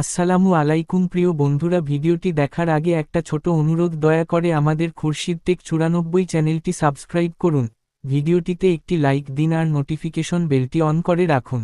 আসসালামু আলাইকুম প্রিয় বন্ধুরা, ভিডিওটি দেখার আগে একটা ছোট অনুরোধ, দয়া করে আমাদের খুরশিদ টেক চুরানব্বই চ্যানেলটি সাবস্ক্রাইব করুন। ভিডিওটিতে একটি লাইক দিন আর নোটিফিকেশন বেলটি অন করে রাখুন,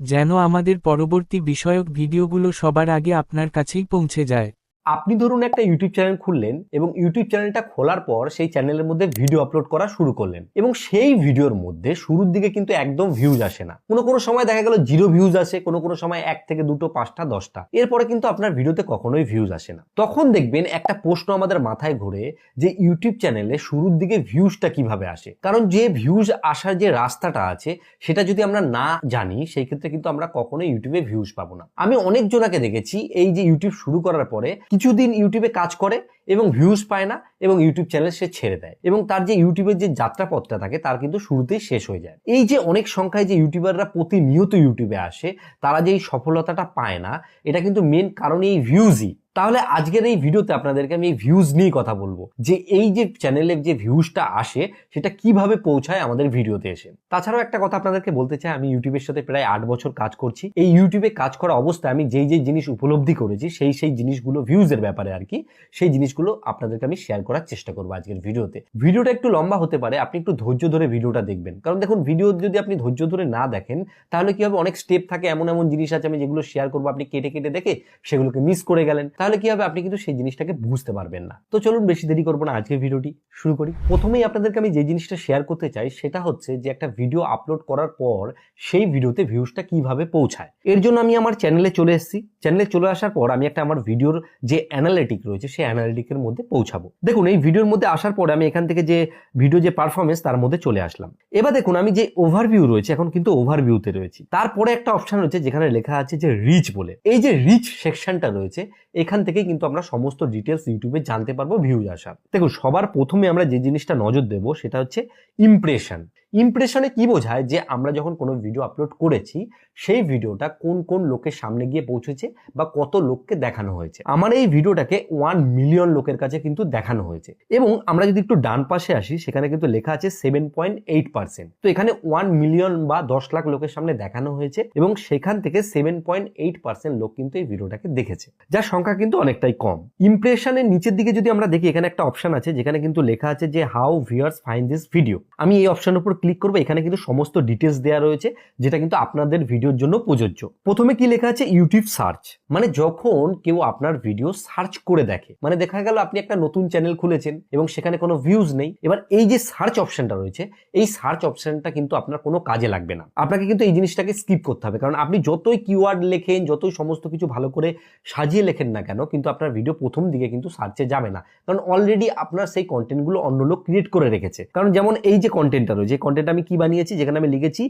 যেন আমাদের পরবর্তী বিষয়ক ভিডিওগুলো সবার আগে আপনার কাছেই পৌঁছে যায়। আপনি ধরুন একটা ইউটিউব চ্যানেল খুললেন এবং ইউটিউব চ্যানেলটা খোলার পর সেই চ্যানেলের মধ্যে ভিডিও আপলোড করা শুরু করলেন এবং সেই ভিডিওর মধ্যে শুরুর দিকে কিন্তু একদম ভিউজ আসে না। কোনো কোনো সময় দেখা গেল জিরো ভিউজ আসে, কোনো কোনো সময় এক থেকে দুটো, পাঁচটা, দশটা। এরপরে কিন্তু আপনার ভিডিওতে কখনোই ভিউজ আসে না। তখন দেখবেন একটা প্রশ্ন আমাদের মাথায় ঘুরে যে ইউটিউব চ্যানেলে শুরুর দিকে ভিউজটা কীভাবে আসে? কারণ যে ভিউজ আসার যে রাস্তাটা আছে, সেটা যদি আমরা না জানি, সেই ক্ষেত্রে কিন্তু আমরা কখনোই ইউটিউবে ভিউজ পাবো না। আমি অনেক জনাকে দেখেছি, এই যে ইউটিউব শুরু করার পরে কিছুদিন ইউটিউবে কাজ করে এবং ভিউজ পায় না এবং ইউটিউব চ্যানেল সে ছেড়ে দেয় এবং তার যে ইউটিউবের যে যাত্রাপথটা থাকে তার কিন্তু শুরুতেই শেষ হয়ে যায়। এই যে অনেক সংখ্যায় যে ইউটিউবাররা প্রতিনিয়ত ইউটিউবে আসে, তারা যে এই সফলতাটা পায় না, এটা কিন্তু মেন কারণ এই ভিউজই তাহলে আজকের এই ভিডিওতে আপনাদেরকে আমি এই ভিউজ নিয়ে কথা বলব। যে এই যে চ্যানেলের যে ভিউজটা আসে, সেটা কীভাবে পৌঁছায় আমাদের ভিডিওতে এসে। তাছাড়াও একটা কথা আপনাদেরকে বলতে চাই, আমি ইউটিউবের সাথে প্রায় আট বছর কাজ করছি। এই ইউটিউবে কাজ করা অবস্থায় আমি যেই যেই জিনিস উপলব্ধি করেছি, সেই সেই জিনিসগুলো ভিউজের ব্যাপারে আর কি, সেই জিনিসগুলো আপনাদেরকে আমি শেয়ার করার চেষ্টা করব আজকের ভিডিওতে। ভিডিওটা একটু লম্বা হতে পারে, আপনি একটু ধৈর্য ধরে ভিডিওটা দেখবেন। কারণ দেখুন ভিডিও যদি আপনি ধৈর্য ধরে না দেখেন, তাহলে কি হবে? অনেক স্টেপ থাকে, এমন এমন জিনিস আছে আমি যেগুলো শেয়ার করব, আপনি কেটে কেটে দেখে সেগুলোকে মিস করে গেলেন। তাহলে কি হবে? আপনি কিন্তু সেই জিনিসটাকে বুঝতে পারবেন না। তো চলুন বেশি দেরি করব না, আজকের ভিডিওটি শুরু করি। প্রথমেই আপনাদেরকে আমি যে জিনিসটা শেয়ার করতে চাই, সেটা হচ্ছে যে একটা ভিডিও আপলোড করার পর সেই ভিডিওতে ভিউজটা কীভাবে পৌঁছায়। এর জন্য আমি আমার চ্যানেলে চলে এসেছি। চ্যানেলে চলে আসার পর আমি একটা আমার ভিডিওর যে অ্যানালিটিক রয়েছে, সেই অ্যানালিটিকের মধ্যে পৌঁছাবো। দেখুন, এই ভিডিওর মধ্যে আসার পরে আমি এখান থেকে যে ভিডিও যে পারফরমেন্স তার মধ্যে চলে আসলাম। এবার দেখুন, আমি যে ওভারভিউ রয়েছে, এখন কিন্তু ওভারভিউতে রয়েছি। তারপরে একটা অপশন রয়েছে, যেখানে লেখা আছে যে রিচ বলে। এই যে রিচ সেকশনটা রয়েছে, এখান থেকে কিন্তু আমরা সমস্ত ডিটেলস ইউটিউবে জানতে পারব ভিউজ আসার দেখুন, সবার প্রথমে আমরা যে জিনিসটা নজর দেবো সেটা হচ্ছে ইমপ্রেশন ইমপ্রেশনে কি বোঝায় যে আমরা যখন কোনো ভিডিও আপলোড করেছি, সেই ভিডিওটা কোন কোন লোকের সামনে গিয়ে পৌঁছেছে বা কত লোককে দেখানো হয়েছে। আমার এই ভিডিওটাকে ওয়ান মিলিয়ন লোকের কাছে কিন্তু দেখানো হয়েছে। এবং আমরা যদি একটু ডান পাশে আসি, সেখানে কিন্তু লেখা আছে সেভেন পয়েন্ট এইট পার্সেন্ট তো এখানে ওয়ান মিলিয়ন বা দশ লাখ লোকের সামনে দেখানো হয়েছে এবং সেখান থেকে সেভেন পয়েন্ট এইট পার্সেন্ট লোক কিন্তু এই ভিডিওটাকে দেখেছে। যার সংখ্যা কিন্তু অনেকটাই কম। ইমপ্রেশনের নিচের দিকে যদি আমরা দেখি, এখানে একটা অপশন আছে, যেখানে কিন্তু লেখা আছে যে how viewers find this video আমি এই অপশনের উপর ক্লিক করব, এখানে কিন্তু সমস্ত ডিটেলস দেওয়া রয়েছে, যেটা কিন্তু আপনাদের ভিডিওর জন্য প্রযোজ্য। প্রথমে কি লেখা আছে? ইউটিউব সার্চ মানে যখন কেউ আপনার ভিডিও সার্চ করে দেখে মানে দেখা গেল আপনি একটা নতুন চ্যানেল খুলেছেন এবং সেখানে কোনো ভিউজ নেই, এবার এই যে সার্চ অপশনটা রয়েছে, এই সার্চ অপশনটা কিন্তু আপনার কোনো কাজে লাগবে না। আপনাকে কিন্তু এই জিনিসটাকে স্কিপ করতে হবে, কারণ আপনি যতই কিওয়ার্ড লেখেন, যতই সমস্ত কিছু ভালো করে সাজিয়ে লেখেন না কেন কিন্তু আপনার ভিডিও প্রথম দিকে কিন্তু সার্চে যাবে না। কারণ অলরেডি আপনার সেই কন্টেন্টগুলো অন্য লোক ক্রিয়েট করে রেখেছে। কারণ যেমন এই যে কন্টেন্টটা রয়েছে কন্টেন্ট আমি কি বানিয়েছি, যেখানে আমি লিখেছি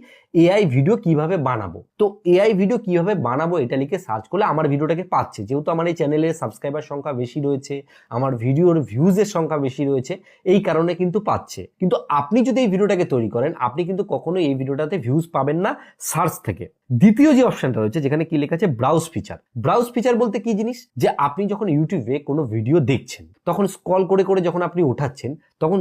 এআই ভিডিও কীভাবে বানাবো? তো এআই ভিডিও কীভাবে বানাবো এটা লিখে সার্চ করলে আমার ভিডিওটাকে পাচ্ছে। যেহেতু আমার এই চ্যানেলে সাবস্ক্রাইবার সংখ্যা বেশি রয়েছে, আমার ভিডিওর ভিউজের সংখ্যা বেশি রয়েছে, এই কারণে কিন্তু পাচ্ছে। কিন্তু আপনি যদি এই ভিডিওটাকে তৈরি করেন, আপনি কিন্তু কখনো এই ভিডিওটাতে ভিউজ পাবেন না সার্চ থেকে। দ্বিতীয় যে অপশনটা রয়েছে, যেখানে কি লেখা আছে ব্রাউজ ফিচার ব্রাউজ ফিচার বলতে কি জিনিস? যে আপনি যখন ইউটিউবে কোনো ভিডিও দেখছেন, তখন স্ক্রল করে করে যখন আপনি ওঠাচ্ছেন, তখন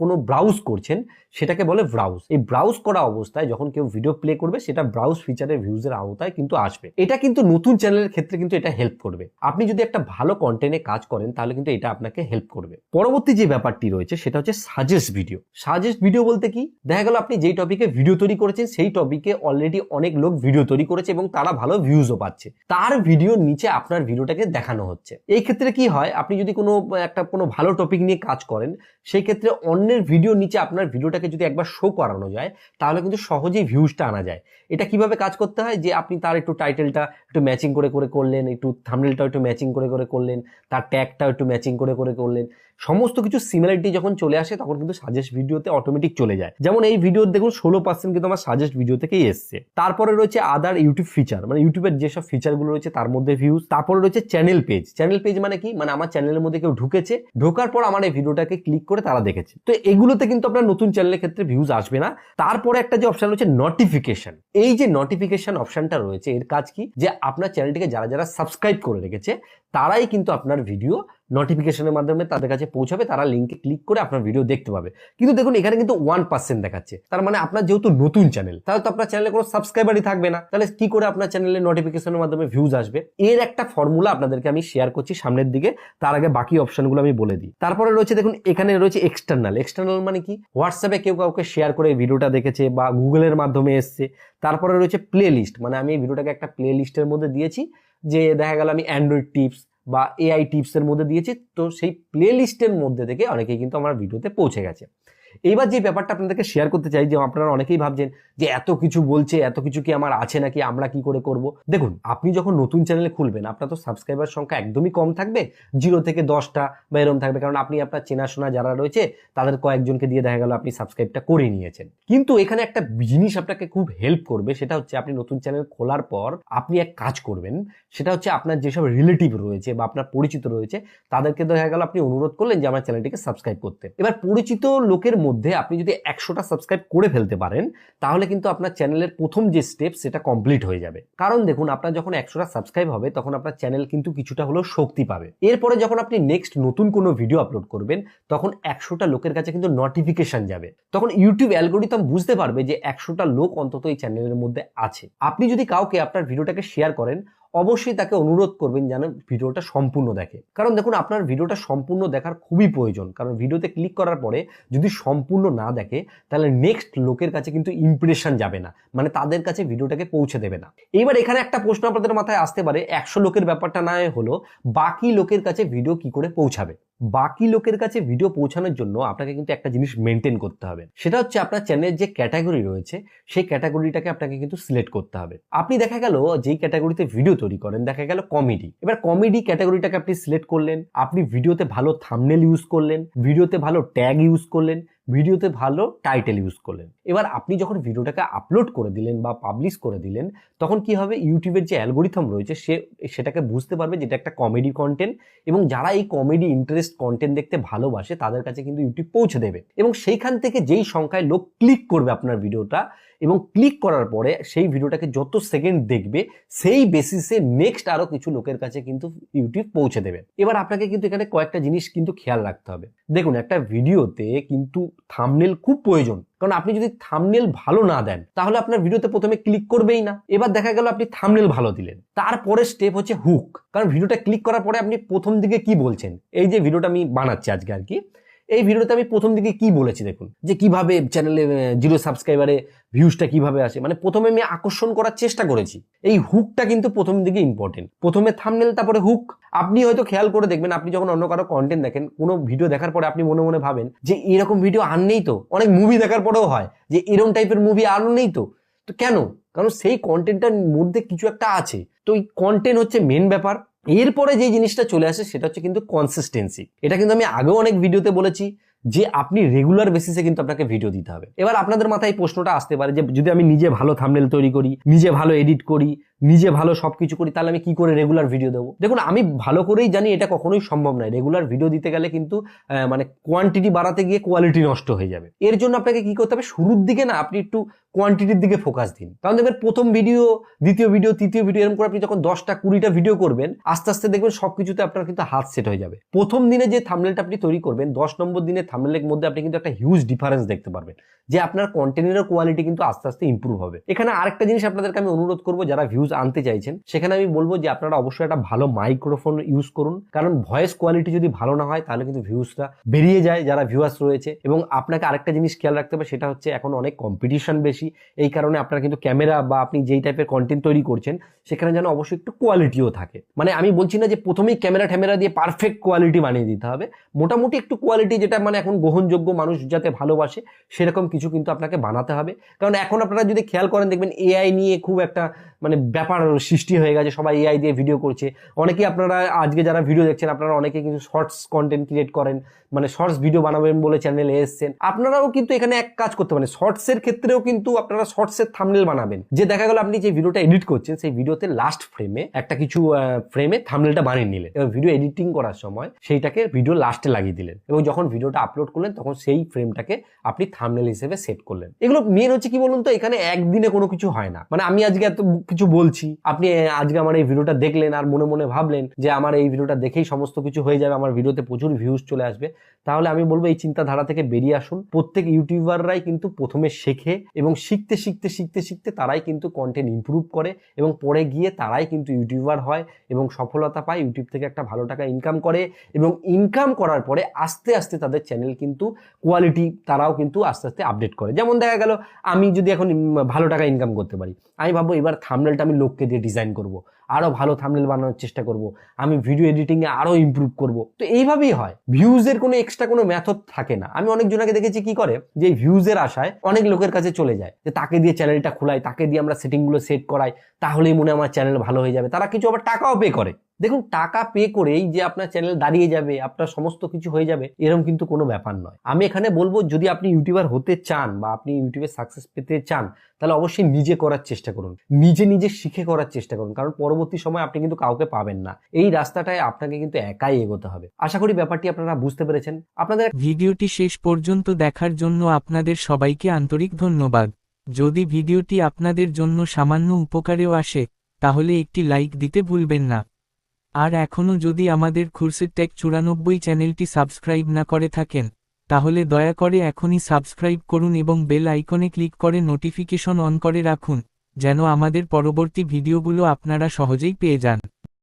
কোনো ব্রাউজ করছেন, সেটাকে বলে ব্রাউজ এই ব্রাউজ করা অবস্থায় যখন কেউ ভিডিও প্লে করবে, সেটা ব্রাউজ ফিচারের ভিউজের আওতায় কিন্তু আসবে। এটা কিন্তু নতুন চ্যানেলের ক্ষেত্রে কিন্তু এটা হেল্প করবে। আপনি যদি একটা ভালো কন্টেন্টে কাজ করেন, তাহলে কিন্তু এটা আপনাকে হেল্প করবে। পরবর্তী যে ব্যাপারটি রয়েছে, সেটা হচ্ছে সাজেস্ট ভিডিও সাজেস্ট ভিডিও বলতে কি? দেখা গেল আপনি যেই টপিকে ভিডিও তৈরি করেছেন, সেই টপিকে অলরেডি অনেক লোক ভিডিও তৈরি করেছে এবং তারা ভালো ভিউজও পাচ্ছে। তার ভিডিওর নিচে আপনার ভিডিওটাকে দেখানো হচ্ছে। এই ক্ষেত্রে কি হয়, আপনি যদি কোনো, একটা কোনো ভালো টপিক নিয়ে কাজ করেন, সেই ক্ষেত্রে অন্যের ভিডিও নিচে আপনার ভিডিওটাকে যদি একবার শো করানো যায়, তাহলে কিন্তু সহজেই ভিউজটা আনা যায়। এটা কীভাবে কাজ করতে হয়, যে আপনি তার একটু টাইটেলটা একটু ম্যাচিং করে করে করলেন, একটু থামনেলটাও একটু ম্যাচিং করে করে করলেন, তার ট্যাগটাও একটু ম্যাচিং করে করে করলেন। সমস্ত কিছু সিমিলারিটি যখন চলে আসে, তখন কিন্তু সাজেস্ট ভিডিওতে অটোমেটিক চলে যায়। যেমন এই ভিডিও দেখুন, ষোলো পার্সেন্ট কিন্তু আমার সাজেস্ট ভিডিও থেকেই এসছে। তারপরে রয়েছে আদার ইউটিউব ফিচার মানে ইউটিউবের যেসব ফিচারগুলো রয়েছে, তার মধ্যে ভিউজ তারপরে রয়েছে চ্যানেল পেজ চ্যানেল পেজ মানে কি? মানে আমার চ্যানেলের মধ্যে কেউ ঢুকেছে, ঢোকার পর আমার এই ভিডিওটাকে ক্লিক করে তারা দেখেছে। তো এগুলোতে কিন্তু আপনার নতুন চ্যানেলের ক্ষেত্রে ভিউজ আসবে না। তারপরে একটা যে অপশন রয়েছে নোটিফিকেশন এই যে নোটিফিকেশন অপশনটা রয়েছে, এর কাজ কি? যে আপনার চ্যানেলটিকে যারা যারা সাবস্ক্রাইব করে রেখেছে, তারাই কিন্তু আপনার ভিডিও নোটিফিকেশনের মাধ্যমে তাদের কাছে পৌঁছাবে, তারা লিঙ্কে ক্লিক করে আপনার ভিডিও দেখতে পাবে। কিন্তু দেখুন, এখানে কিন্তু ওয়ান পার্সেন্ট দেখাচ্ছে। তার মানে আপনার যেহেতু নতুন চ্যানেল তাহলে তো আপনার চ্যানেলে কোনো সাবস্ক্রাইবারই থাকবে না। তাহলে কি করে আপনার চ্যানেলে নোটিফিকেশনের মাধ্যমে ভিউজ আসবে? এর একটা ফর্মুলা আপনাদেরকে আমি শেয়ার করছি সামনের দিকে। তার আগে বাকি অপশনগুলো আমি বলে দিই। তারপরে রয়েছে দেখুন, এখানে রয়েছে এক্সটার্নাল এক্সটার্নাল মানে কি? হোয়াটসঅ্যাপে কেউ কাউকে শেয়ার করে এই ভিডিওটা দেখেছে বা গুগলের মাধ্যমে এসছে। তারপরে রয়েছে প্লে লিস্ট মানে আমি এই ভিডিওটাকে একটা প্লে লিস্টের মধ্যে দিয়েছি, যে দেখা গেল আমি অ্যান্ড্রয়েড টিপস বা এআই টিপসের মধ্যে দিয়েছি। তো সেই প্লে লিস্টের মধ্যে থেকে অনেকেই কিন্তু আমার ভিডিওতে পৌঁছে গেছে। এইবার যে ব্যাপারটা আপনাদেরকে শেয়ার করতে চাই, যে আপনারা অনেকেই ভাবছেন যে এত কিছু বলছে, এত কিছু কি আমার আছে নাকি, আমরা কি করে করব? দেখুন, আপনি যখন নতুন চ্যানেলে খুলবেন, আপনার তো সাবস্ক্রাইবার সংখ্যা একদমই কম থাকবে জিরো থেকে দশটা বা এরকম থাকবে, কারণ আপনি আপনার চেনাশোনা যারা রয়েছে, তাদের কয়েকজনকে দিয়ে দেখা গেল আপনি সাবস্ক্রাইবটা করে নিয়েছেন। কিন্তু এখানে একটা জিনিস আপনাকে খুব হেল্প করবে, সেটা হচ্ছে আপনি নতুন চ্যানেল খোলার পর আপনি এক কাজ করবেন, সেটা হচ্ছে আপনার যেসব রিলেটিভ রয়েছে বা আপনার পরিচিত রয়েছে, তাদেরকে দেখা গেল আপনি অনুরোধ করলেন যে আমার চ্যানেলটিকে সাবস্ক্রাইব করতে। এবার পরিচিত লোকের মধ্যে আপনি যদি একশোটা সাবস্ক্রাইব করে ফেলতে পারেন, তাহলে কিন্তু আপনার চ্যানেলের প্রথম যে স্টেপ সেটা কমপ্লিট হয়ে যাবে। কারণ দেখুন, আপনার যখন একশোটা সাবস্ক্রাইব হবে, তখন আপনার চ্যানেল কিন্তু কিছুটা হলেও শক্তি পাবে। এরপরে যখন আপনি নেক্সট নতুন কোনো ভিডিও আপলোড করবেন, তখন একশোটা লোকের কাছে কিন্তু নোটিফিকেশন যাবে। তখন ইউটিউব অ্যালগোরিদম বুঝতে পারবে যে একশোটা লোক অন্তত এই চ্যানেলের মধ্যে আছে। আপনি যদি কাউকে আপনার ভিডিওটাকে শেয়ার করেন অবশ্যই তাকে অনুরোধ করবেন যেন ভিডিওটা সম্পূর্ণ দেখে। কারণ দেখুন, আপনার ভিডিওটা সম্পূর্ণ দেখার খুবই প্রয়োজন। কারণ ভিডিওতে ক্লিক করার পরে যদি সম্পূর্ণ না দেখে, তাহলে নেক্সট লোকের কাছে কিন্তু ইমপ্রেশন যাবে না। মানে তাদের কাছে ভিডিওটাকে পৌঁছে দেবে না। এবার এখানে একটা প্রশ্ন আপনাদের মাথায় আসতে পারে, একশো লোকের ব্যাপারটা না হলো বাকি লোকের কাছে ভিডিও কি করে পৌঁছাবে? বাকি লোকের কাছে ভিডিও পৌঁছানোর জন্য আপনাকে কিন্তু একটা জিনিস মেনটেন করতে হবে। সেটা হচ্ছে আপনার চ্যানেলের যে ক্যাটাগরি রয়েছে, সেই ক্যাটাগরিটাকে আপনাকে কিন্তু সিলেক্ট করতে হবে। আপনি দেখা গেল যেই ক্যাটাগরিতে ভিডিও তৈরি করেন, দেখা গেল কমেডি এবার কমেডি ক্যাটাগরিটাকে আপনি সিলেক্ট করলেন, আপনি ভিডিওতে ভালো থামনেল ইউজ করলেন ভিডিওতে ভালো ট্যাগ ইউজ করলেন ভিডিওতে ভালো টাইটেল ইউজ করলেন। এবার আপনি যখন ভিডিওটাকে আপলোড করে দিলেন বা পাবলিশ করে দিলেন, তখন কি হবে? ইউটিউবের যে অ্যালগোরিথম রয়েছে, সে সেটাকে বুঝতে পারবে যেটা একটা কমেডি কন্টেন্ট এবং যারা এই কমেডি ইন্টারেস্ট কন্টেন্ট দেখতে ভালোবাসে, তাদের কাছে কিন্তু ইউটিউব পৌঁছে দেবে। এবং সেইখান থেকে যেই সংখ্যায় লোক ক্লিক করবে আপনার ভিডিওটা এবং ক্লিক করার পরে সেই ভিডিওটাকে যত সেকেন্ড দেখবে, সেই বেসিসে নেক্সট আরও কিছু লোকের কাছে কিন্তু ইউটিউব পৌঁছে দেবে। এবার আপনাকে কিন্তু এখানে কয়েকটা জিনিস কিন্তু খেয়াল রাখতে হবে। দেখুন, একটা ভিডিওতে কিন্তু থামনেল খুব প্রয়োজন। কারণ আপনি যদি থামনেল ভালো না দেন, তাহলে আপনার ভিডিওতে প্রথমে ক্লিক করবেই না। এবার দেখা গেল আপনি থামনেল ভালো দিলেন। তারপরে স্টেপ হচ্ছে হুক কারণ ভিডিওটা ক্লিক করার পরে আপনি প্রথম দিকে কি বলছেন? এই যে ভিডিওটা আমি বানাচ্ছি আজকে আর কি এই ভিডিওতে আমি প্রথম দিকে কি বলেছি দেখুন, যে কীভাবে চ্যানেলে জিরো সাবস্ক্রাইবারে ভিউজটা কীভাবে আসে। মানে প্রথমে আমি আকর্ষণ করার চেষ্টা করেছি। এই হুকটা কিন্তু প্রথম দিকে ইম্পর্টেন্ট প্রথমে থামনেল তারপরে হুক আপনি হয়তো খেয়াল করে দেখবেন, আপনি যখন অন্য কারও কন্টেন্ট দেখেন, কোনো ভিডিও দেখার পরে আপনি মনে মনে ভাবেন যে এরকম ভিডিও আর নেই তো। অনেক মুভি দেখার পরেও হয় যে এরকম টাইপের মুভি আর নেই তো। তো কেন? কারণ সেই কন্টেন্টটার মধ্যে কিছু একটা আছে। তো এই কন্টেন্ট হচ্ছে মেন ব্যাপার। এরপরে যে জিনিসটা চলে আসে সেটা হচ্ছে কিন্তু কনসিস্টেন্সি এটা কিন্তু আমি আগেও অনেক ভিডিওতে বলেছি যে আপনি রেগুলার বেসিসে কিন্তু আপনাকে ভিডিও দিতে হবে। এবার আপনাদের মাথায় প্রশ্নটা আসতে পারে যে যদি আমি নিজে ভালো থামনেল তৈরি করি, নিজে ভালো এডিট করি নিজে ভালো সব কিছু করি, তাহলে আমি কি করে রেগুলার ভিডিও দেবো? দেখুন, আমি ভালো করেই জানি এটা কখনোই সম্ভব নয়। রেগুলার ভিডিও দিতে গেলে কিন্তু মানে কোয়ান্টিটি বাড়াতে গিয়ে কোয়ালিটি নষ্ট হয়ে যাবে। এর জন্য আপনাকে কি করতে হবে, শুরুর দিকে না আপনি একটু কোয়ান্টিটির দিকে ফোকাস দিন। কারণ দেখবেন, প্রথম ভিডিও দ্বিতীয় ভিডিও তৃতীয় ভিডিও এরকম করে আপনি যখন দশটা, কুড়িটা ভিডিও করবেন, আস্তে আস্তে দেখবেন সব কিছুতে আপনার কিন্তু হাত সেট হয়ে যাবে। প্রথম দিনে যে থামনেলটা আপনি তৈরি করবেন, দশ নম্বর দিনে থামলেলের মধ্যে আপনি কিন্তু একটা হিউজ ডিফারেন্স দেখতে পারবেন। যে আপনার কন্টেন্টের কোয়ালিটি কিন্তু আস্তে আস্তে ইম্প্রুভ হবে। এখানে আরেকটা জিনিস আপনাদেরকে আমি অনুরোধ করব, যারা ভিউজ আনতে চাইছেন, সেখানে আমি বলব যে আপনারা অবশ্যই একটা ভালো মাইক্রোফোন ইউজ করুন। কারণ ভয়েস কোয়ালিটি যদি ভালো না হয়, তাহলে কিন্তু ভিউজটা বেরিয়ে যায় যারা ভিউয়ার্স রয়েছে। এবং আপনাকে আরেকটা জিনিস খেয়াল রাখতে হবে, সেটা হচ্ছে এখন অনেক কম্পিটিশন বেশি। এই কারণে আপনার কিন্তু ক্যামেরা বা আপনি যেই টাইপের কন্টেন্ট তৈরি করছেন, সেখানে যেন অবশ্যই একটু কোয়ালিটিও থাকে। মানে আমি বলছি না যে প্রথমেই ক্যামেরা ট্যামেরা দিয়ে পারফেক্ট কোয়ালিটি বানিয়ে দিতে হবে। মোটামুটি একটু কোয়ালিটি যেটা মানে এখন গ্রহণযোগ্য মানুষ যাতে ভালোবাসে, সেরকম কিছু কিন্তু আপনাকে বানাতে হবে। কারণ এখন আপনারা যদি খেয়াল করেন, দেখবেন এআই নিয়ে খুব একটা মানে ব্যাপার সৃষ্টি হয়ে গেছে, সবাই এআই দিয়ে ভিডিও করছে। অনেকেই আপনারা আজকে যারা ভিডিও দেখছেন, আপনারা অনেকে কিন্তু শর্টস কন্টেন্ট ক্রিয়েট করেন মানে শর্টস ভিডিও বানাবেন বলে চ্যানেলে এসেছেন। আপনারাও কিন্তু এখানে এক কাজ করতে পারেন শর্টসের ক্ষেত্রেও কিন্তু আপনারা শর্টসের থামনেল বানাবেন। যে দেখা গেল আপনি যে ভিডিওটা এডিট করছেন, সেই ভিডিওতে লাস্ট ফ্রেমে একটা কিছু ফ্রেমে থামনেলটা বানিয়ে নিলেন। এবার ভিডিও এডিটিং করার সময় সেইটাকে ভিডিও লাস্টে লাগিয়ে দিলেন এবং যখন ভিডিওটা আপলোড করলেন, তখন সেই ফ্রেমটাকে আপনি থামনেল হিসেবে সেট করলেন। এগুলো মেন হচ্ছে কি বলুন তো, এখানে একদিনে কোনো কিছু হয় না। মানে আমি আজকে এত কিছু বল বলছি, আপনি আজকে আমার এই ভিডিওটা দেখলেন আর মনে মনে ভাবলেন যে আমার এই ভিডিওটা দেখেই সমস্ত কিছু হয়ে যাবে, আমার ভিডিওতে প্রচুর ভিউজ চলে আসবে। তাহলে আমি বলব এই চিন্তাধারা থেকে বেরিয়ে আসুন। প্রত্যেক ইউটিউবাররাই কিন্তু প্রথমে শেখে এবং শিখতে শিখতে শিখতে শিখতে তারাই কিন্তু কন্টেন্ট ইমপ্রুভ করে এবং পরে গিয়ে তারাই কিন্তু ইউটিউবার হয় এবং সফলতা পায় ইউটিউব থেকে একটা ভালো টাকা ইনকাম করে এবং ইনকাম করার পরে আস্তে আস্তে তাদের চ্যানেল কিন্তু কোয়ালিটি তারাও কিন্তু আস্তে আস্তে আপডেট করে। যেমন দেখা গেল, আমি যদি এখন ভালো টাকা ইনকাম করতে পারি, আমি ভাববো এবার থামনেলটা আমি লোককে দিয়ে ডিজাইন করব। আরও ভালো থামনেল বানানোর চেষ্টা করব। আমি ভিডিও এডিটিং এ আরও ইমপ্রুভ করব। তো এইভাবেই হয়। ভিউজের কোনো এক্সট্রা কোনো মেথড থাকে না। আমি অনেক জনকে দেখেছি কি করে? যে ভিউজের আশায় অনেক লোকের কাছে চলে যায়। যে তাকে দিয়ে চ্যানেলটা খোলাই, তাকে দিয়ে আমরা সেটিংগুলো সেট করাই, তাহলেই মনে আমার চ্যানেল ভালো হয়ে যাবে। তারা কিছু আবার টাকাও পে করে। দেখুন, টাকা পে করেই যে আপনার চ্যানেল দাঁড়িয়ে যাবে, আপনার সমস্ত কিছু হয়ে যাবে এরকম কিন্তু কোনো ব্যাপার নয়। আমি এখানে বলব, যদি আপনি ইউটিউবার হতে চান বা আপনি ইউটিউবে সাকসেস পেতে চান, তাহলে অবশ্যই নিজে করার চেষ্টা করুন। নিজে নিজে শিখে করার চেষ্টা করুন। কারণ পরবর্তী সময় আপনি কিন্তু কাউকে পাবেন না। এই রাস্তাটায় আপনাকে কিন্তু একাই এগোতে হবে। আশা করি ব্যাপারটি আপনারা বুঝতে পেরেছেন। আপনাদের ভিডিওটি শেষ পর্যন্ত দেখার জন্য আপনাদের সবাইকে আন্তরিক ধন্যবাদ। যদি ভিডিওটি আপনাদের জন্য সামান্য উপকারেও আসে, তাহলে একটি লাইক দিতে ভুলবেন না। আর এখনও যদি আমাদের খুরসের টেক চুরানব্বই চ্যানেলটি সাবস্ক্রাইব না করে থাকেন, তাহলে দয়া করে এখনই সাবস্ক্রাইব করুন এবং বেল আইকনে ক্লিক করে নোটিফিকেশন অন করে রাখুন। যেন আমাদের পরবর্তী ভিডিওগুলো আপনারা সহজেই পেয়ে যান।